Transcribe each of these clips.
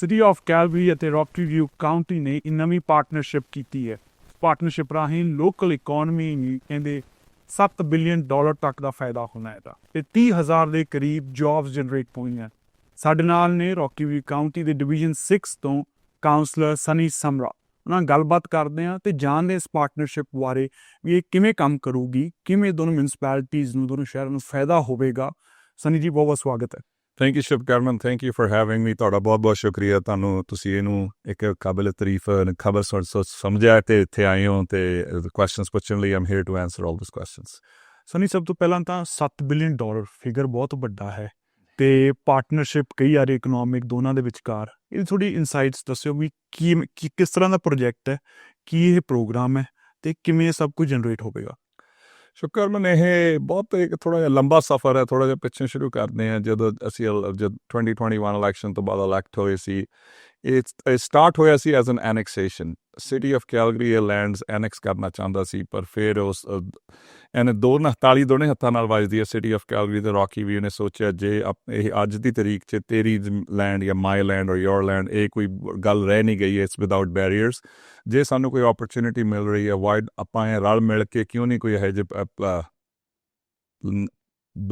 City of Calgary ਅਤੇ Rocky View County ਨੇ ਇੱਕ ਨਵੀਂ ਪਾਰਟਨਰਸ਼ਿਪ ਕੀਤੀ ਹੈ। ਪਾਰਟਨਰਸ਼ਿਪ ਰਾਹੀਂ ਲੋਕਲ ਇਕਨੋਮੀ ਨੂੰ ਕਹਿੰਦੇ 7 ਬਿਲੀਅਨ ਡਾਲਰ ਤੱਕ ਦਾ ਫਾਇਦਾ ਹੋਣਾ ਹੈ ਇਹਦਾ। ਤੇ 30000 ਦੇ ਕਰੀਬ ਜੌਬਸ ਜਨਰੇਟ ਹੋਈਆਂ। ਸਾਡੇ ਨਾਲ ਨੇ ਰੌਕੀ ਵਿਊ ਕਾਉਂਟੀ ਦੇ ਡਿਵੀਜ਼ਨ 6 ਤੋਂ ਕਾਉਂਸਲਰ ਸਨੀ ਸਮਰਾ ਉਹਨਾਂ ਨਾਲ ਗੱਲਬਾਤ ਕਰਦੇ ਹਾਂ ਤੇ ਜਾਣਦੇ ਇਸ ਪਾਰਟਨਰਸ਼ਿਪ ਬਾਰੇ ਵੀ ਇਹ ਕਿਵੇਂ ਕੰਮ ਕਰੂਗੀ, ਕਿਵੇਂ ਦੋਨੋਂ ਮਿਊਨਿਸਪੈਲਿਟੀਜ਼ ਨੂੰ, ਦੋਨੋਂ ਸ਼ਹਿਰਾਂ ਨੂੰ ਫਾਇਦਾ ਹੋਵੇਗਾ। ਸਨੀ ਜੀ ਬਹੁਤ ਬਹੁਤ ਸਵਾਗਤ ਹੈ। Thank you Shivakarman thank you for having me ਤੁਹਾਡਾ ਬਹੁਤ ਬਹੁਤ ਸ਼ੁਕਰੀਆ। ਤੁਹਾਨੂੰ ਤੁਸੀਂ ਇਹਨੂੰ ਇੱਕ ਕਾਬਿਲ ਤਾਰੀਫ ਖਬਰ ਸਮਝਿਆ ਤੇ ਇੱਥੇ ਆਏ ਹੋ ਤੇ ਕੁਐਸਚਨਸ ਪੁੱਛਣ ਲਈ I'm here to answer all this questions Sunny ਸਭ ਤੋਂ ਪਹਿਲਾਂ ਤਾਂ 7 ਬਿਲੀਅਨ ਡਾਲਰ ਫਿਗਰ ਬਹੁਤ ਵੱਡਾ ਹੈ ਤੇ ਪਾਰਟਨਰਸ਼ਿਪ ਕਈ ਆਰੇ ਇਕਨੋਮਿਕ ਦੋਨਾਂ ਦੇ ਵਿਚਕਾਰ। ਇਹ ਥੋੜੀ ਇਨਸਾਈਟਸ ਦੱਸਿਓ ਵੀ ਕੀ, ਕੀ- ਕਿਸ ਤਰ੍ਹਾਂ ਦਾ ਪ੍ਰੋਜੈਕਟ ਹੈ, ਕੀ ਇਹ ਪ੍ਰੋਗਰਾਮ ਹੈ ਤੇ ਕਿਵੇਂ ਸਭ ਕੁਝ ਜਨਰੇਟ ਹੋਵੇਗਾ। ਸ਼ੁਕਰਮਨ ਇਹ ਬਹੁਤ ਇੱਕ ਥੋੜਾ ਜਿਹਾ ਲੰਬਾ ਸਫ਼ਰ ਹੈ ਥੋੜਾ ਜਿਹਾ ਪਿੱਛੇ ਸ਼ੁਰੂ ਕਰਦੇ ਹਾਂ, ਜਦੋਂ ਅਸੀਂ ਇਲ- ਜਦ 2021 ਇਲੈਕਸ਼ਨ ਤੋਂ ਬਾਅਦ ਇਲੈਕਟ ਹੋਏ ਸੀ। ਇਟ ਸਟਾਰਟ ਹੋਇਆ ਸੀ as an annexation city of Calgary ਇਹ ਲੈਂਡਸ ਐਨੈਕਸ ਕਰਨਾ ਚਾਹੁੰਦਾ ਸੀ, ਪਰ ਫਿਰ ਉਸ ਇਹਨੇ 249 ਦੋਨੇ ਹੱਥਾਂ ਨਾਲ ਵੱਜਦੀ ਹੈ ਸਿਟੀ ਆਫ ਕੈਲਗਰੀ ਦੇ ਰੌਕੀ ਵੀ ਨੇ ਸੋਚਿਆ ਜੇ ਇਹ ਅੱਜ ਦੀ ਤਰੀਕ 'ਚ ਤੇਰੀ ਲੈਂਡ ਜਾਂ ਮਾਈ ਲੈਂਡ ਔਰ ਯੋਰ ਲੈਂਡ ਇਹ ਕੋਈ ਗੱਲ ਰਹਿ ਨਹੀਂ ਗਈ ਇਟਸ ਵਿਦਆਊਟ ਬੈਰੀਅਰਸ ਜੇ ਸਾਨੂੰ ਕੋਈ ਓਪਰਚੁਨਿਟੀ ਮਿਲ ਰਹੀ ਹੈ ਵਾਈਡ ਆਪਾਂ ਇਹ ਰਲ ਮਿਲ ਕੇ ਕਿਉਂ ਨਹੀਂ ਕੋਈ ਇਹ ਜੇ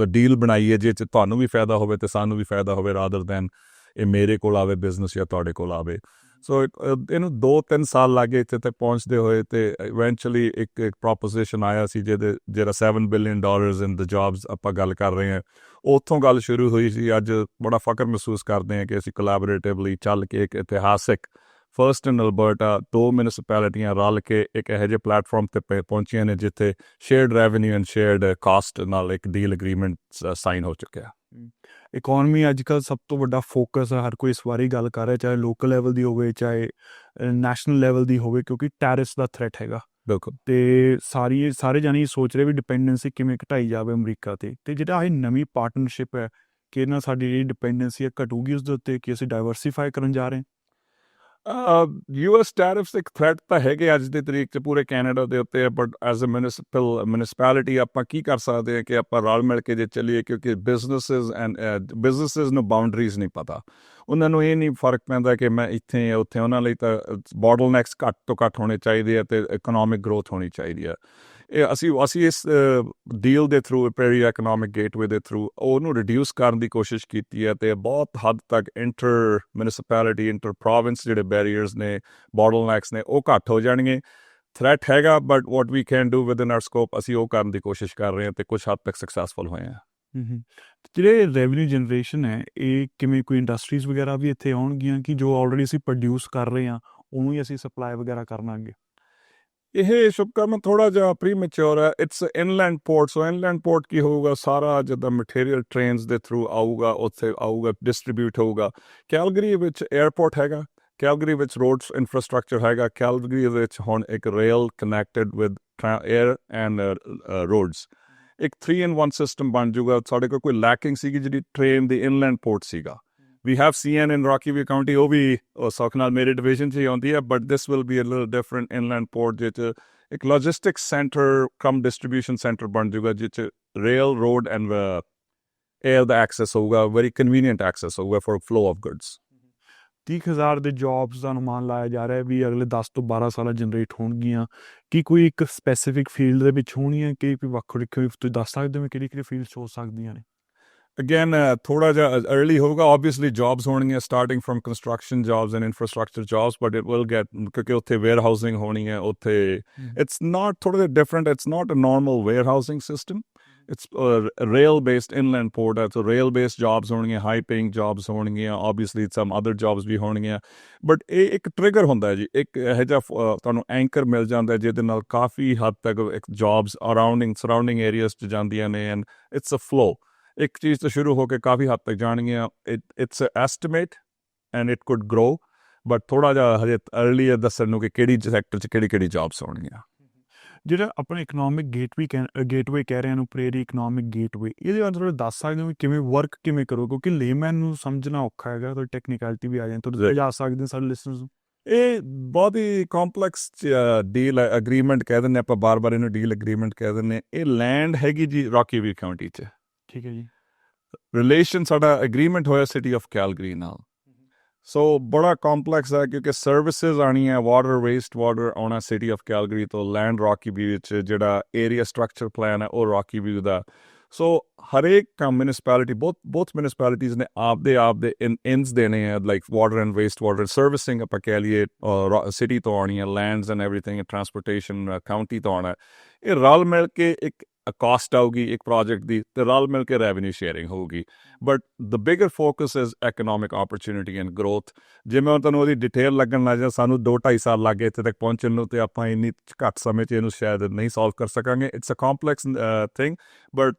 ਡੀਲ ਬਣਾਈਏ, ਜੇ ਤੁਹਾਨੂੰ ਵੀ ਫਾਇਦਾ ਹੋਵੇ ਤੇ ਸਾਨੂੰ ਵੀ ਫਾਇਦਾ ਹੋਵੇ ਰਾਦਰ ਦੈਨ ਇਹ ਮੇਰੇ ਕੋਲ ਆਵੇ ਬਿਜ਼ਨਸ ਜਾਂ ਤੁਹਾਡੇ ਕੋਲ ਆਵੇ। ਸੋ ਇਹਨੂੰ 2-3 ਸਾਲ ਲੱਗੇ ਇੱਥੇ ਤੱਕ ਪਹੁੰਚਦੇ ਹੋਏ ਤੇ ਇਵੈਂਚੁਅਲੀ ਇੱਕ ਇੱਕ ਪ੍ਰੋਪੋਜੀਸ਼ਨ ਆਇਆ ਸੀ ਜਿਹਦੇ, ਜਿਹੜਾ 7 billion dollars in the jobs ਆਪਾਂ ਗੱਲ ਕਰ ਰਹੇ ਹਾਂ। ਉੱਥੋਂ ਗੱਲ ਸ਼ੁਰੂ ਹੋਈ ਸੀ, ਅੱਜ ਬੜਾ ਫਕਰ ਮਹਿਸੂਸ ਕਰਦੇ ਹਾਂ ਕਿ ਅਸੀਂ ਕੋਲੈਬੋਰੇਟਿਵਲੀ ਚੱਲ ਕੇ ਇੱਕ ਇਤਿਹਾਸਿਕ ਫਰਸਟ ਇਨ ਅਲਬਰਟਾ ਦੋ ਮਿਊਨਿਸਪੈਲਿਟੀਆਂ ਰਲ ਕੇ ਇੱਕ ਇਹੋ ਜਿਹੇ ਪਲੇਟਫਾਰਮ ਤੇ ਪਹੁੰ- ਪਹੁੰਚੀਆਂ ਨੇ ਜਿੱਥੇ shared revenue and shared cost ਨਾਲ ਇੱਕ ਡੀਲ ਐਗਰੀਮੈਂਟ ਸਾਈਨ ਹੋ ਚੁੱਕਿਆ। ਇਕਨੋਮੀ ਅੱਜ ਕੱਲ ਸਭ ਤੋਂ ਵੱਡਾ ਫੋਕਸ ਹੈ ਹਰ ਕੋਈ ਇਸ ਬਾਰੇ ਗੱਲ ਕਰ ਰਿਹਾ ਚਾਹੇ ਲੋਕਲ ਲੈਵਲ ਦੀ ਹੋਵੇ ਚਾਹੇ ਨੈਸ਼ਨਲ ਲੈਵਲ ਦੀ ਹੋਵੇ ਕਿਉਂਕਿ ਟੈਰਿਸ ਦਾ ਥ੍ਰੈਟ ਹੈਗਾ। ਬਿਲਕੁਲ। ਤੇ ਸਾਰੀ ਸਾਰੇ ਇਹ ਸੋਚ ਰਹੇ ਵੀ ਡਿਪੈਂਡੈਂਸੀ ਕਿਵੇਂ ਘਟਾਈ ਜਾਵੇ ਅਮਰੀਕਾ ਤੇ। ਤੇ ਜਿਹੜਾ ਇਹ ਨਵੀਂ ਪਾਰਟਨਰਸ਼ਿਪ ਹੈ ਕਿ ਇਹਨਾਂ ਸਾਡੀ ਜਿਹੜੀ ਡਿਪੈਂਡੈਂਸੀ ਹੈ ਘਟੂਗੀ ਉਸ ਦੇ ਉੱਤੇ ਕਿ ਅਸੀਂ ਡਾਈਵਰਸਿਫਾਈ ਕਰਨ ਜਾ ਰਹੇ ਹਾਂ? ਯੂਐਸ ਟੈਰਿਫਸ ਇੱਕ ਥ੍ਰੈਟ ਤਾਂ ਹੈਗੇ ਅੱਜ ਦੇ ਤਰੀਕ 'ਚ ਪੂਰੇ ਕੈਨੇਡਾ ਦੇ ਉੱਤੇ but as a municipal municipality ਆਪਾਂ ਕੀ ਕਰ ਸਕਦੇ ਹਾਂ ਕਿ ਆਪਾਂ ਰਲ ਮਿਲ ਕੇ ਜੇ ਚੱਲੀਏ, ਕਿਉਂਕਿ ਬਿਜ਼ਨੈਸਸ ਐਂਡ ਬਿਜ਼ਨੈਸਸ ਨੂੰ ਬਾਉਂਡਰੀਜ਼ ਨਹੀਂ ਪਤਾ। ਉਹਨਾਂ ਨੂੰ ਇਹ ਨਹੀਂ ਫ਼ਰਕ ਪੈਂਦਾ ਕਿ ਮੈਂ ਇੱਥੇ ਜਾਂ ਉੱਥੇ ਉਹਨਾਂ ਲਈ ਤਾਂ ਬੋਟਲਨੈਕਸ ਘੱਟ ਤੋਂ ਘੱਟ ਹੋਣੇ ਚਾਹੀਦੇ ਆ ਤੇ ਇਕਨੋਮਿਕ ਗਰੋਥ ਹੋਣੀ ਚਾਹੀਦੀ ਆ। ਅਸੀਂ ਅਸੀਂ ਇਸ ਡੀਲ ਦੇ ਥਰੂ ਪੇਰੀ ਇਕਨੋਮਿਕ ਗੇਟਵੇ ਦੇ ਥਰੂ ਉਹਨੂੰ ਰਿਡਿਊਸ ਕਰਨ ਦੀ ਕੋਸ਼ਿਸ਼ ਕੀਤੀ ਹੈ ਤੇ ਬਹੁਤ ਹੱਦ ਤੱਕ ਇੰਟਰ ਮਿਊਨਿਸਪੈਲਿਟੀ ਇੰਟਰ ਪ੍ਰੋਵਿੰਸ ਜਿਹੜੇ ਬੈਰੀਅਰਸ ਨੇ ਬੋਟਲਨੈਕਸ ਨੇ, ਉਹ ਘੱਟ ਹੋ ਜਾਣਗੇ। ਥ੍ਰੈਟ ਹੈਗਾ but what we can do within our scope ਅਸੀਂ ਉਹ ਕਰਨ ਦੀ ਕੋਸ਼ਿਸ਼ ਕਰ ਰਹੇ ਹਾਂ ਤੇ ਕੁਝ ਹੱਦ ਤੱਕ ਸਕਸੈਸਫੁਲ ਹੋਏ ਹਾਂ। ਜਿਹੜੇ ਰੈਵਨਿਊ ਜਨਰੇਸ਼ਨ ਹੈ, ਇਹ ਕਿਵੇਂ ਕੋਈ ਇੰਡਸਟਰੀਜ਼ ਵਗੈਰਾ ਵੀ ਇੱਥੇ ਆਉਣਗੀਆਂ ਕਿ ਜੋ ਆਲਰੇਡੀ ਅਸੀਂ ਪ੍ਰੋਡਿਊਸ ਕਰ ਰਹੇ ਹਾਂ, ਉਹਨੂੰ ਹੀ ਅਸੀਂ ਸਪਲਾਈ ਵਗੈਰਾ ਕਰਨਾਂਗੇ ਇਹ ਸ਼ੁਭਕਰਮ ਥੋੜਾ ਜਿਹਾ ਪ੍ਰੀਮੈਚੁਰ ਹੈ। It's inland port so inland port ਕੀ ਹੋਊਗਾ? ਸਾਰਾ ਜਿੱਦਾਂ ਮਟੀਰੀਅਲ ਟ੍ਰੇਨਸ ਦੇ ਥਰੂ ਆਊਗਾ, ਉੱਥੇ ਆਊਗਾ ਡਿਸਟ੍ਰੀਬਿਊਟ ਹੋਊਗਾ। ਕੈਲਗਰੀ ਵਿੱਚ 에ਅਰਪੋਰਟ ਹੈਗਾ, ਕੈਲਗਰੀ ਵਿੱਚ ਰੋਡਸ ਇਨਫਰਾਸਟ੍ਰਕਚਰ ਹੈਗਾ, ਕੈਲਗਰੀ ਵਿੱਚ ਹੁਣ ਇੱਕ rail connected with air and roads ਇੱਕ 3 ਇਨ 1 ਸਿਸਟਮ ਬਣ ਜੂਗਾ ਸਾਡੇ ਕੋਲ ਕੋਈ ਲੈਕਿੰਗ ਸੀਗੀ ਜਿਹੜੀ ਟ੍ਰੇਨ ਦੀ ਇਨਲੈਂਡ ਪੋਰਟ ਸੀਗਾ। We have CN in Rocky View County, ਉਹ ਵੀ ਸੌਖ ਨਾਲ ਮੇਰੇ ਡਿਵੀਜ਼ਨ 'ਚ ਹੀ ਆਉਂਦੀ ਹੈ but this will be a little different inland port ਜਿੱਚ ਇੱਕ logistics centre cum distribution centre ਬਣ ਜੂਗਾ ਜਿੱਚ ਰੇਲ ਰੋਡ ਐਂਡ 에ਅਰ ਦਾ ਐਕਸੈਸ ਹੋਊਗਾ ਵੈਰੀ ਕਨਵੀਨੀਅੰਟ ਐਕਸੈਸ ਹੋਊਗਾ ਫॉर ਫਲੋ ਆਫ ਗੁੱਡਸ 30000 ਦੇ ਜੌਬਸ ਦਾ ਅਨੁਮਾਨ ਲਾਇਆ ਜਾ ਰਿਹਾ ਹੈ ਵੀ ਅਗਲੇ 10 ਤੋਂ 12 ਸਾਲਾਂ ਜਨਰੇਟ ਹੋਣਗੀਆਂ ਕੀ ਕੋਈ ਇੱਕ ਸਪੈਸੀਫਿਕ ਫੀਲਡ ਦੇ ਵਿੱਚ ਹੋਣੀਆਂ ਕਿ ਕੋਈ ਵੱਖ-ਵੱਖ ਤੁਸੀਂ ਦੱਸ ਸਕਦੇ ਹੋ ਕਿਹੜੀ-ਕਿਹੜੀ ਫੀਲਡਸ ਹੋ ਸਕਦੀਆਂ ਨੇ again uh, ਥੋੜਾ ਜਿਹਾ early ਹੋਊਗਾ obviously jobs ਹੋਣਗੀਆਂ starting from construction jobs and infrastructure jobs but it will get ਕਿਉਂਕਿ ਉੱਥੇ warehousing ਹੋਣੀ ਹੈ ਉੱਥੇ it's not ਥੋੜਾ ਜਿਹਾ different it's not a normal warehousing system it's a rail based inland port ਹੈ so rail based jobs ਹੋਣਗੀਆਂ high paying jobs ਹੋਣਗੀਆਂ obviously some other jobs ਵੀ ਹੋਣਗੀਆਂ but ਇਹ ਇੱਕ ਟ੍ਰਿਗਰ ਹੁੰਦਾ ਹੈ ਜੀ ਇੱਕ ਇਹ ਜਿਹਾ ਤੁਹਾਨੂੰ ਐਂਕਰ ਮਿਲ ਜਾਂਦਾ ਹੈ ਜਿਹਦੇ ਨਾਲ ਕਾਫੀ ਹੱਦ ਤੱਕ jobs ਅਰਾਊਂਡਿੰਗ ਸਰਾਊਂਡਿੰਗ ਏਰੀਆਸ 'ਚ ਜਾਂਦੀਆਂ ਨੇ and it's a flow ਇੱਕ ਚੀਜ਼ ਤੋਂ ਸ਼ੁਰੂ ਹੋ ਕੇ ਕਾਫੀ ਹੱਦ ਤੱਕ ਜਾਣਗੀਆਂ। It's a estimate and it could grow but ਥੋੜਾ ਜਿਹਾ ਹਜੇ ਅਰਲੀ ਹੈ ਦੱਸਣ ਨੂੰ ਕਿ ਕਿਹੜੀ ਸੈਕਟਰ 'ਚ ਕਿਹੜੀ ਕਿਹੜੀ ਜੌਬਸ ਹੋਣਗੀਆਂ। ਜਿਹੜਾ ਆਪਣਾ ਇਕਨੋਮਿਕ ਗੇਟਵੇ ਗੇਟਵੇ ਕਹਿ ਰਹੇ ਹਨ ਪ੍ਰੇਰੀ ਇਕਨੋਮਿਕ ਗੇਟਵੇ ਇਹਦੇ ਬਾਰੇ ਥੋੜਾ ਦੱਸ ਸਕਦੇ ਹੋ ਵੀ ਕਿਵੇਂ ਵਰਕ ਕਿਵੇਂ ਕਰੋ ਕਿਉਂਕਿ ਲੇਮੈਨ ਨੂੰ ਸਮਝਣਾ ਔਖਾ ਹੈਗਾ ਥੋੜੀ ਟੈਕਨੀਕੈਲਿਟੀ ਵੀ ਆ ਜਾਂਦੀ Right. ਸਮਝਾ ਸਕਦੇ ਹੋ ਸਾਡੇ ਲਿਸਨਰਸ ਨੂੰ। ਇਹ ਬਹੁਤ ਹੀ ਕੰਪਲੈਕਸ ਡੀਲ ਐਗਰੀਮੈਂਟ ਕਹਿ ਦਿੰਦੇ ਆਪਾਂ ਬਾਰ-ਬਾਰ ਇਹਨੂੰ ਡੀਲ ਐਗਰੀਮੈਂਟ ਕਹਿ ਦਿੰਦੇ ਇਹ ਲੈਂਡ ਹੈਗੀ ਜੀ ਰੌਕੀ ਵਿਊ ਕਾਉਂਟੀ 'ਚ। ਠੀਕ ਹੈ ਜੀ। ਰਿਲੇਸ਼ਨ ਸਾਡਾ ਐਗਰੀਮੈਂਟ ਹੋਇਆ ਸਿਟੀ ਆਫ ਕੈਲਗਰੀ ਨਾਲ। ਸੋ ਬੜਾ ਕੰਪਲੈਕਸ ਹੈ ਕਿਉਂਕਿ ਸਰਵਿਸਿਜ਼ ਆਣੀਆਂ ਵਾਟਰ ਵੇਸਟ ਵਾਟਰ ਆਉਣਾ ਸਿਟੀ ਆਫ ਕੈਲਗਰੀ ਤੋਂ ਲੈਂਡ ਰਾਕੀ ਵਿਊ ਵਿੱਚ ਜਿਹੜਾ ਏਰੀਆ ਸਟਰਕਚਰ ਪਲਾਨ ਹੈ, ਉਹ ਰਾਕੀ ਵਿਊ ਦਾ। ਸੋ ਹਰੇਕ ਕੰਮ ਮਿਊਨਿਸਪੈਲਿਟੀ ਬਹੁਤ ਬਹੁਤ ਮਿਊਨਿਸਪੈਲਿਟੀਜ਼ ਨੇ ਆਪਦੇ ਆਪਦੇ ਇਨਸ ਦੇਣੇ ਆ like water and waste water servicing ਆਪਾਂ ਕਹਿ ਲਈਏ ਸਿਟੀ ਤੋਂ ਆਉਣੀ ਹੈ lands and everything transportation county ਤੋਂ ਆਉਣਾ। ਇਹ ਰਲ ਮਿਲ ਕੇ ਇੱਕ ਕਾਸਟ ਆਊਗੀ ਇੱਕ ਪ੍ਰੋਜੈਕਟ ਦੀ ਤੇ ਰਲ ਮਿਲ ਕੇ ਰੈਵਨਿਊ ਸ਼ੇਅਰਿੰਗ ਹੋਊਗੀ but the bigger focus is economic opportunity and growth ਜਿਵੇਂ ਤੁਹਾਨੂੰ ਉਹਦੀ ਡਿਟੇਲ ਲੱਗਣ ਲੱਗ ਜਾ ਸਾਨੂੰ 2 2.5 ਸਾਲ ਲੱਗੇ ਇੱਥੇ ਤੱਕ ਪਹੁੰਚਣ ਨੂੰ ਤੇ ਆਪਾਂ ਇੰਨੀ ਘੱਟ ਸਮੇਂ 'ਚ ਇਹਨੂੰ ਸ਼ਾਇਦ ਨਹੀਂ ਸੋਲਵ ਕਰ ਸਕਾਂਗੇ it's a complex thing but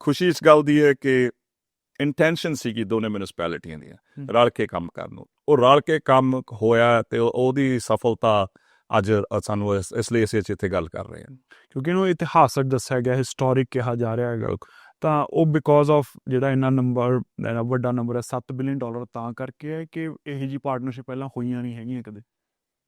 ਖੁਸ਼ੀ ਇਸ ਗੱਲ ਦੀ ਹੈ ਕਿ ਇੰਟੈਂਸ਼ਨ ਸੀ ਕਿ ਦੋਨੇ ਮਿਊਨਿਸਪੈਲਿਟੀਆਂ ਦੀਆਂ ਰਲ ਕੇ ਕੰਮ ਕਰਨ ਨੂੰ ਉਹ ਰਲ ਕੇ ਕੰਮ ਹੋਇਆ ਤੇ ਉਹਦੀ ਸਫਲਤਾ ਅੱਜ ਸਾਨੂੰ ਇਸ ਲਈ ਅਸੀਂ ਇੱਥੇ ਗੱਲ ਕਰ ਰਹੇ ਹਾਂ। ਕਿਉਂਕਿ ਇਹਨੂੰ ਇਤਿਹਾਸਕ ਦੱਸਿਆ ਗਿਆ ਹਿਸਟੋਰਿਕ ਕਿਹਾ ਜਾ ਰਿਹਾ ਹੈਗਾ। ਤਾਂ ਉਹ ਬਿਕੋਜ਼ ਆਫ ਜਿਹੜਾ ਇਹਨਾਂ ਨੰਬਰ ਵੱਡਾ ਨੰਬਰ ਹੈ 7 ਬਿਲੀਅਨ ਡਾਲਰ ਤਾਂ ਕਰਕੇ ਹੈ ਕਿ ਇਹ ਜੀ ਪਾਰਟਨਰਸ਼ਿਪ ਪਹਿਲਾਂ ਹੋਈਆਂ ਨਹੀਂ ਹੈਗੀਆਂ ਕਦੇ।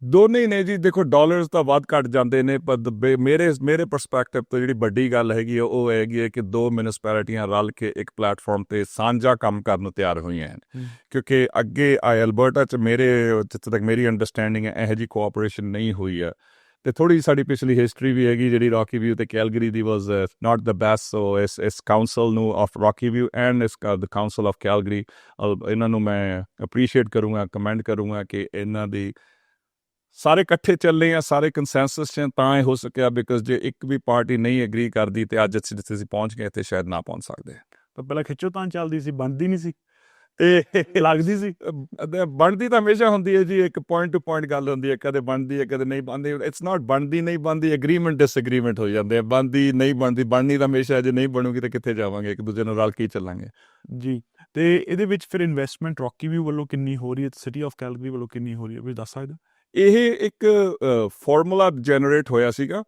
ਦੋਨੇ ਨੇ ਜੀ। ਦੇਖੋ ਡਾਲਰਸ ਤਾਂ ਵੱਧ ਘਟ ਜਾਂਦੇ ਨੇ ਪਰ ਮੇਰੇ ਮੇਰੇ ਪਰਸਪੈਕਟਿਵ ਤੋਂ ਜਿਹੜੀ ਵੱਡੀ ਗੱਲ ਹੈਗੀ ਉਹ ਹੈਗੀ ਹੈ ਕਿ ਦੋ ਮਿਊਨਿਸਪੈਲਿਟੀਆਂ ਰਲ ਕੇ ਇੱਕ ਪਲੇਟਫਾਰਮ ਤੇ ਸਾਂਝਾ ਕੰਮ ਕਰਨ ਨੂੰ ਤਿਆਰ ਹੋਈਆਂ ਹਨ। ਕਿਉਂਕਿ ਅੱਗੇ ਆ ਅਲਬਰਟਾ ਚ ਮੇਰੇ ਜਿੱਥੇ ਤੱਕ ਮੇਰੀ ਅੰਡਰਸਟੈਂਡਿੰਗ ਹੈ ਇਹੋ ਜੀ ਕੋਆਪਰੇਸ਼ਨ ਨਹੀਂ ਹੋਈ ਹੈ ਤੇ ਥੋੜੀ ਸਾਡੀ ਪਿਛਲੀ ਹਿਸਟਰੀ ਵੀ ਹੈਗੀ ਜਿਹੜੀ ਰੌਕੀ ਵਿਊ ਤੇ Calgary the was not the best so ਇਸ ਇਸ ਕਾਉਂਸਲ ਨੂੰ ਆਫ ਰੌਕੀ ਵਿਊ ਐਂਡ ਇਸ ਦ ਕਾਉਂਸਲ ਆਫ ਕੈਲਗਰੀ ਇਹਨਾਂ ਨੂੰ ਮੈਂ ਅਪਰੀਸ਼ੀਏਟ ਕਰੂੰਗਾ ਕਮੈਂਡ ਕਰੂੰਗਾ ਕਿ ਇਹਨਾਂ ਦੀ ਸਾਰੇ ਇਕੱਠੇ ਚੱਲੇ ਆ ਸਾਰੇ ਕੰਸੈਂਸਸ 'ਚ ਤਾਂ ਇਹ ਹੋ ਸਕਿਆ ਬਿਕਾਜ਼ ਜੇ ਇੱਕ ਵੀ ਪਾਰਟੀ ਨਹੀਂ ਐਗਰੀ ਕਰਦੀ ਤੇ ਅੱਜ ਅਸੀਂ ਜਿੱਥੇ ਅਸੀਂ ਪਹੁੰਚ ਗਏ ਤੇ ਸ਼ਾਇਦ ਨਾ ਪਹੁੰਚ ਸਕਦੇ। ਤਾਂ ਪਹਿਲਾਂ ਖਿੱਚੋ ਤਾਂ ਚੱਲਦੀ ਸੀ ਬਣਦੀ ਨਹੀਂ ਸੀ। ਤੇ ਲੱਗਦੀ ਸੀ। ਬਣਦੀ ਤਾਂ ਹਮੇਸ਼ਾ ਹੁੰਦੀ ਹੈ ਜੀ ਇੱਕ ਪੁਆਇੰਟ ਟੂ ਪੁਆਇੰਟ ਗੱਲ ਹੁੰਦੀ ਹੈ ਕਦੇ ਬਣਦੀ ਹੈ ਕਦੇ ਨਹੀਂ ਬਣਦੀ ਇਟਸ ਨਾਟ ਬਣਦੀ ਨਹੀਂ ਬਣਦੀ ਐਗਰੀਮੈਂਟ ਡਿਸਐਗਰੀਮੈਂਟ ਹੋ ਜਾਂਦੇ ਆ ਬਣਦੀ ਨਹੀਂ ਬਣਦੀ ਬਣਨੀ ਤਾਂ ਹਮੇਸ਼ਾ ਜੇ ਨਹੀਂ ਬਣੂਗੀ ਤਾਂ ਕਿੱਥੇ ਜਾਵਾਂਗੇ ਇੱਕ ਦੂਜੇ ਨਾਲ ਰਲ ਕੇ ਚੱਲਾਂਗੇ। ਜੀ ਤੇ ਇਹਦੇ ਵਿੱਚ ਫਿਰ ਇਨਵੈਸਟਮੈਂਟ ਰੌਕੀ ਵੀ ਵੱਲੋਂ ਕਿੰਨੀ ਹੋ ਰਹੀ ਹੈ ਸਿਟੀ ਆਫ ਕੈਲਗਰੀ ਵੱਲੋਂ ਕਿੰਨੀ ਹੋ ਰਹੀ ਹੈ ਵੀ ਦੱਸ ਸਕਦੇ? ਇਹ ਇੱਕ ਫਾਰਮੂਲਾ ਜਨਰੇਟ ਹੋਇਆ ਸੀਗਾ।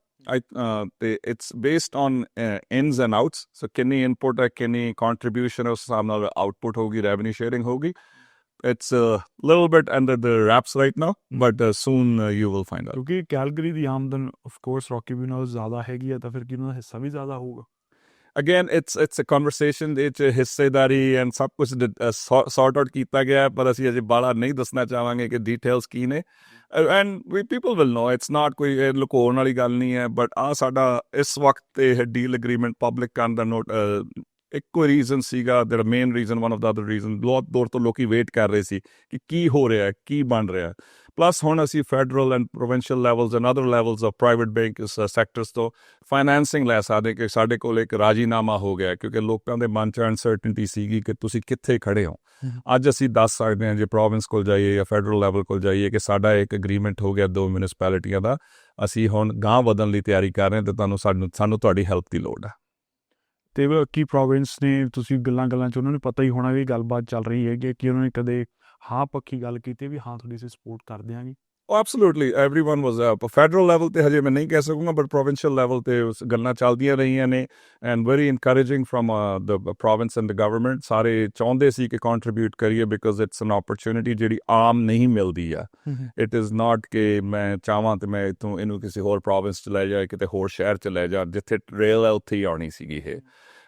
ਤੇ it's based on ins and outs so ਕਿੰਨੀ ਇਨਪੁਟ ਹੈ ਕਿੰਨੀ ਕੰਟਰੀਬਿਊਸ਼ਨ ਉਸ ਹਿਸਾਬ ਨਾਲ ਆਊਟਪੁੱਟ ਹੋਗੀ ਰੈਵਨਿਊ ਸ਼ੇਅਰਿੰਗ ਹੋਗੀ it's little bit under the wraps right now but soon you will find out ਕਿਉਂਕਿ ਕੈਲਗਰੀ ਦੀ ਆਮਦਨ ਆਫ ਕੋਰਸ ਰੌਕੀ ਵੀ ਨਾਲੋਂ ਜ਼ਿਆਦਾ ਹੈਗੀ ਆ ਤਾਂ ਫਿਰ ਕੀ ਉਹਨਾਂ ਦਾ ਹਿੱਸਾ ਵੀ ਜ਼ਿਆਦਾ ਹੋਊਗਾ। Again it's it's a conversation ਇਹ 'ਚ ਹਿੱਸੇਦਾਰੀ ਐਂਡ ਸਭ ਕੁਝ ਸੌਰਟ ਆਊਟ ਕੀਤਾ ਗਿਆ ਪਰ ਅਸੀਂ ਅਜੇ ਬਾਲਾ ਨਹੀਂ ਦੱਸਣਾ ਚਾਹਾਂਗੇ ਕਿ ਡੀਟੇਲਸ ਕੀ ਨੇ। And we people will know it's not ਕੋਈ, ਇਹ ਲੁਕਾਉਣ ਵਾਲੀ ਗੱਲ ਨਹੀਂ ਹੈ ਬਟ ਆ ਸਾਡਾ ਇਸ ਵਕਤ ਇਹ ਡੀਲ ਐਗਰੀਮੈਂਟ ਪਬਲਿਕ ਕਰਨ ਦਾ ਨੋਟ ਇੱਕੋ ਰੀਜ਼ਨ ਸੀਗਾ that main reason one of the other reason ਬਹੁਤ ਦੂਰ ਤੋਂ ਲੋਕੀ ਵੇਟ ਕਰ ਰਹੇ ਸੀ ਕਿ ਕੀ ਹੋ ਰਿਹਾ ਕੀ ਬਣ ਰਿਹਾ ਹੈ ਪਲੱਸ ਹੁਣ ਅਸੀਂ federal and provincial levels and other levels of private bank sectors ਤੋਂ ਫਾਈਨੈਂਸਿੰਗ ਲੈ ਸਕਦੇ ਕਿ ਸਾਡੇ ਕੋਲ ਇੱਕ ਰਾਜੀਨਾਮਾ ਹੋ ਗਿਆ ਕਿਉਂਕਿ ਲੋਕਾਂ ਦੇ ਮਨ 'ਚ ਅਨਸਰਟਨਟੀ ਸੀਗੀ ਕਿ ਤੁਸੀਂ ਕਿੱਥੇ ਖੜੇ ਹੋ। ਅੱਜ ਅਸੀਂ ਦੱਸ ਸਕਦੇ ਹਾਂ ਜੇ ਪ੍ਰੋਵਿੰਸ ਕੋਲ ਜਾਈਏ ਜਾਂ ਫੈਡਰਲ ਲੈਵਲ ਕੋਲ ਜਾਈਏ ਕਿ ਸਾਡਾ ਇੱਕ ਐਗਰੀਮੈਂਟ ਹੋ ਗਿਆ ਦੋ ਮਿਊਨਿਸਪੈਲਿਟੀਆਂ ਦਾ ਅਸੀਂ ਹੁਣ ਗਾਂਹ ਵਧਣ ਲਈ ਤਿਆਰੀ ਕਰ ਰਹੇ ਹਾਂ ਤੇ ਤੁਹਾਨੂੰ ਸਾਨੂੰ ਸਾਨੂੰ ਤੁਹਾਡੀ ਹੈਲਪ ਦੀ ਲੋੜ ਹੈ। ਤੇ ਕੀ ਪ੍ਰੋਵਿੰਸ ਨੇ ਤੁਸੀਂ ਗੱਲਾਂ ਗੱਲਾਂ ਚ ਉਹਨਾਂ ਨੂੰ ਪਤਾ ਹੀ ਹੋਣਾ ਵੀ ਗੱਲਬਾਤ ਚੱਲ ਰਹੀ ਹੈਗੀ ਕਿ ਉਹਨਾਂ ਨੇ ਕਦੇ ਹਾਂ ਪੱਕੀ ਗੱਲ ਕੀਤੀ ਵੀ ਹਾਂ ਤੁਹਾਡੀ ਅਸੀਂ ਸਪੋਰਟ ਕਰ ਦਿਆਂਗੇ Oh, absolutely. Everyone was up. Federal level ਤੇ ਹਜੇ ਮੈਂ ਨਹੀਂ ਕਹਿ ਸਕੂੰਗਾ but provincial level ਤੇ ਉਸ ਗੱਲਾਂ ਚੱਲਦੀਆਂ ਰਹੀਆਂ ਨੇ very encouraging from uh, the province and the government ਸਾਰੇ ਚਾਹੁੰਦੇ ਸੀ ਕਿ contribute ਕਰੀਏ because it's an opportunity ਜਿਹੜੀ ਆਮ ਨਹੀਂ ਮਿਲਦੀ ਆ it is not ਕਿ ਮੈਂ ਚਾਹਾਂ ਤੇ ਮੈਂ ਇਥੋਂ ਇਹਨੂੰ ਕਿਸੇ ਹੋਰ province ਚ ਲੈ ਜਾ ਕਿਤੇ ਹੋਰ ਸ਼ਹਿਰ ਚ ਲੈ ਜਾ ਜਿੱਥੇ ਰੇਲ ਹੈ ਉੱਥੇ ਹੀ ਆਉਣੀ ਸੀਗੀ ਇਹ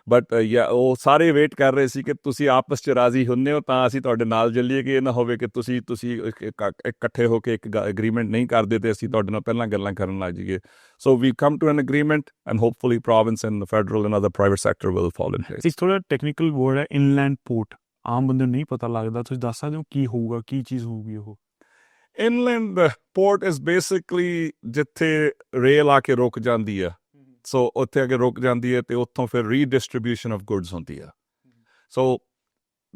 ਬਟ ਯਾ ਉਹ ਸਾਰੇ ਵੇਟ ਕਰ ਰਹੇ ਸੀ ਕਿ ਤੁਸੀਂ ਆਪਸ ਚ ਰਾਜ਼ੀ ਹੁੰਨੇ ਹੋ ਤਾਂ ਅਸੀਂ ਤੁਹਾਡੇ ਨਾਲ ਚੱਲੀਏ ਕਿ ਇਹ ਨਾ ਹੋਵੇ ਕਿ ਤੁਸੀਂ ਤੁਸੀਂ ਇੱਕ- ਇੱਕ- ਇਕੱਠੇ ਹੋ ਕੇ ਇੱਕ ਐਗਰੀਮੈਂਟ ਨਹੀਂ ਕਰਦੇ ਤੇ ਅਸੀਂ ਤੁਹਾਡੇ ਨਾਲ ਪਹਿਲਾਂ ਗੱਲਾਂ ਕਰਨ ਲੱਗ ਜਾਈਏ। So we come to an agreement and hopefully province and federal and other private sector will fall in place ਇੱਕ ਥੋੜਾ ਟੈਕਨੀਕਲ ਵਰਡ ਹੈ ਇਨਲੈਂਡ ਪੋਰਟ ਆਮ ਬੰਦੇ ਨੂੰ ਨਹੀਂ ਪਤਾ ਲੱਗਦਾ ਤੁਸੀਂ ਦੱਸ ਸਕਦੇ ਹੋ ਕੀ ਹੋਊਗਾ ਕੀ ਚੀਜ਼ ਹੋਊਗੀ ਉਹ ਇਨਲੈਂਡ ਪੋਰਟ ਇਜ਼ ਬੇਸਿਕਲੀ ਜਿੱਥੇ ਰੇਲ ਆ ਕੇ ਰੁਕ ਜਾਂਦੀ ਆ ਸੋ ਉੱਥੇ ਅਗੇ ਰੁਕ ਜਾਂਦੀ ਹੈ ਤੇ ਉੱਥੋਂ ਫਿਰ ਰੀਡਿਸਟ੍ਰੀਬਿਊਸ਼ਨ ਆਫ ਗੁੱਡਸ ਹੁੰਦੀ ਆ so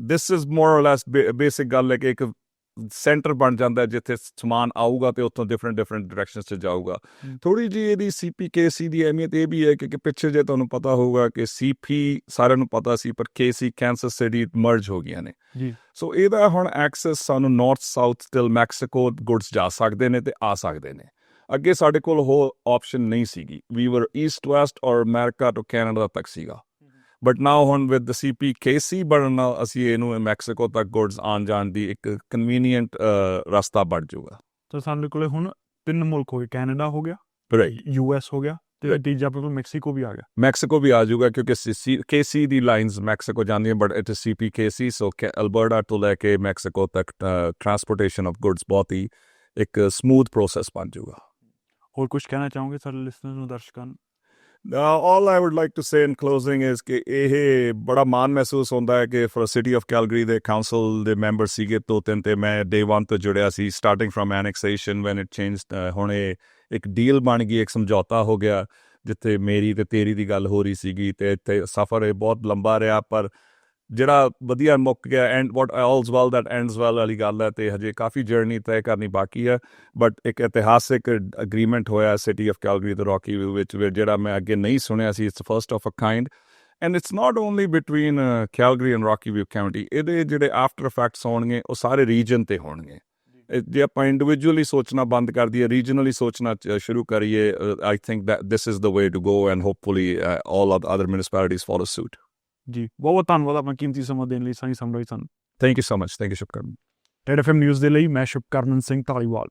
this is more or less basic ਗੱਲ ਹੈ ਕਿ ਇੱਕ ਸੈਂਟਰ ਬਣ ਜਾਂਦਾ ਹੈ ਜਿੱਥੇ ਸਮਾਨ ਆਊਗਾ ਤੇ ਉੱਥੋਂ ਡਿਫਰੈਂਟ ਡਿਫਰੈਂਟ ਡਾਇਰੈਕਸ਼ਨਸ 'ਚ ਜਾਊਗਾ। ਥੋੜੀ ਜੀ ਇਹਦੀ ਸੀਪੀਕੇਸੀ ਦੀ ਅਹਿਮੀਅਤ ਇਹ ਵੀ ਹੈ ਕਿ ਪਿੱਛੇ ਜੇ ਤੁਹਾਨੂੰ ਪਤਾ ਹੋਊਗਾ ਕਿ ਸੀਪੀ ਸਾਰਿਆਂ ਨੂੰ ਪਤਾ ਸੀ ਪਰ ਕੇਸੀ ਕੈਂਸਰ ਸਿਟੀ ਮਰਜ ਹੋ ਗਈਆਂ ਨੇ। ਜੀ। ਸੋ ਇਹਦਾ ਹੁਣ ਐਕਸੈਸ ਸਾਨੂੰ north south still Mexico goods ਜਾ ਸਕਦੇ ਨੇ ਤੇ ਆ ਸਕਦੇ ਨੇ। ਅੱਗੇ ਸਾਡੇ ਕੋਲ ਹੋਰ ਆਪਸ਼ਨ ਨਹੀਂ ਸੀਗੀ। We were east west or America ਤੋਂ ਕੈਨੇਡਾ ਤੱਕ ਸੀਗਾ। ਬਟ ਨਾਓ ਹੁਣ ਵਿਦ ਦ ਸੀਪੀਕੇਸੀ ਬਣਨ ਨਾਲ ਅਸੀਂ ਇਹਨੂੰ ਮੈਕਸੀਕੋ ਤੱਕ ਗੁੱਡਸ ਆਉਣ ਜਾਣ ਦੀ ਇੱਕ ਕਨਵੀਨੀਅੰਟ ਰਸਤਾ ਬਣ ਜਾਊਗਾ। ਤਾਂ ਸਾਡੇ ਕੋਲੇ ਹੁਣ ਤਿੰਨ ਮੁਲਕ ਹੋ ਗਏ। ਕੈਨੇਡਾ ਹੋ ਗਿਆ ਰਾਈਟ ਯੂ ਐਸ ਹੋ ਗਿਆ ਤੇ ਤੀਜਾ ਬਿਲਕੁਲ ਮੈਕਸੀਕੋ ਵੀ ਆ ਗਿਆ। ਮੈਕਸੀਕੋ ਵੀ ਆ ਜਾਊਗਾ ਕਿਉਂਕਿ ਕੇਸੀ ਦੀ ਲਾਈਨਸ ਮੈਕਸੀਕੋ ਜਾਂਦੀਆਂ but it is CPKC so Alberta ਤੋਂ ਲੈ ਕੇ ਮੈਕਸੀਕੋ ਤੱਕ ਟਰਾਂਸਪੋਰਟੇਸ਼ਨ ਆਫ ਗੁੱਡਸ ਬਹੁਤ ਹੀ ਇੱਕ ਸਮੂਥ ਪ੍ਰੋਸੈਸ ਬਣ ਜਾਊਗਾ। ਹੋਰ ਕੁਝ ਕਹਿਣਾ ਚਾਹੋਗੇ ਸਾਡੇ ਲਿਸਨਰਸ ਨੂੰ ਦਰਸ਼ਕਾਂ ਨੂੰ all I I like to say say in closing ਕਿ ਇਹ ਬੜਾ ਮਾਣ ਮਹਿਸੂਸ ਹੁੰਦਾ ਹੈ ਕਿ ਫॉर ਸਿਟੀ ਆਫ ਕੈਲਗਰੀ ਦੇ ਕਾਉਂਸਲ ਦੇ ਮੈਂਬਰ ਸੀਗੇ ਦੋ ਤਿੰਨ ਤੇ ਮੈਂ ਡੇ 1 ਤੋਂ ਜੁੜਿਆ ਸੀ starting from annexation when it changed ਹੁਣ ਇਹ ਇੱਕ ਡੀਲ ਬਣ ਗਈ ਇੱਕ ਸਮਝੌਤਾ ਹੋ ਗਿਆ ਜਿੱਥੇ ਮੇਰੀ ਤੇ ਤੇਰੀ ਦੀ ਗੱਲ ਹੋ ਰਹੀ ਸੀਗੀ ਤੇ ਇੱਥੇ ਸਫ਼ਰ ਇਹ ਬਹੁਤ ਲੰਬਾ ਰਿਹਾ ਪਰ ਜਿਹੜਾ ਵਧੀਆ ਮੁੱਕ ਗਿਆ and what all's well that ends well ਵਾਲੀ ਗੱਲ ਹੈ ਤੇ ਹਜੇ ਕਾਫੀ ਜਰਨੀ ਤੈਅ ਕਰਨੀ ਬਾਕੀ ਹੈ ਬਟ ਇੱਕ ਇਤਿਹਾਸਿਕ ਅਗਰੀਮੈਂਟ ਹੋਇਆ ਸਿਟੀ ਆਫ ਕੈਲਗਰੀ ਤੇ ਰੌਕੀ ਵਿਊ ਵਿੱਚ ਜਿਹੜਾ ਮੈਂ ਅੱਗੇ ਨਹੀਂ ਸੁਣਿਆ ਸੀ it's first of a kind and it's not only between Calgary and Rocky View County ਇਹਦੇ ਜਿਹੜੇ ਆਫਟਰ ਇਫੈਕਟਸ ਹੋਣਗੇ ਉਹ ਸਾਰੇ ਰੀਜਨ ਤੇ ਹੋਣਗੇ। ਜੇ। ਆਪਾਂ ਇੰਡੀਵਿਜੂਅਲੀ ਸੋਚਣਾ ਬੰਦ ਕਰ ਦਈਏ ਰੀਜਨਲੀ ਸੋਚਣਾ ਸ਼ੁਰੂ ਕਰੀਏ I think that this is the way to go and hopefully all other municipalities follow suit ਜੀ ਬਹੁਤ ਬਹੁਤ ਧੰਨਵਾਦ ਆਪਣਾ ਕੀਮਤੀ ਸਮਾਂ ਦੇਣ ਲਈ ਸਾਈ ਸਮਰਾਈ ਸਨ। Thank you so much thank you ਸ਼ੁਕਰਨ Red FM news ਦੇ ਲਈ ਮੈਂ ਸ਼ੁਭਕਰਨ ਸਿੰਘ ਢਾਲੀਵਾਲ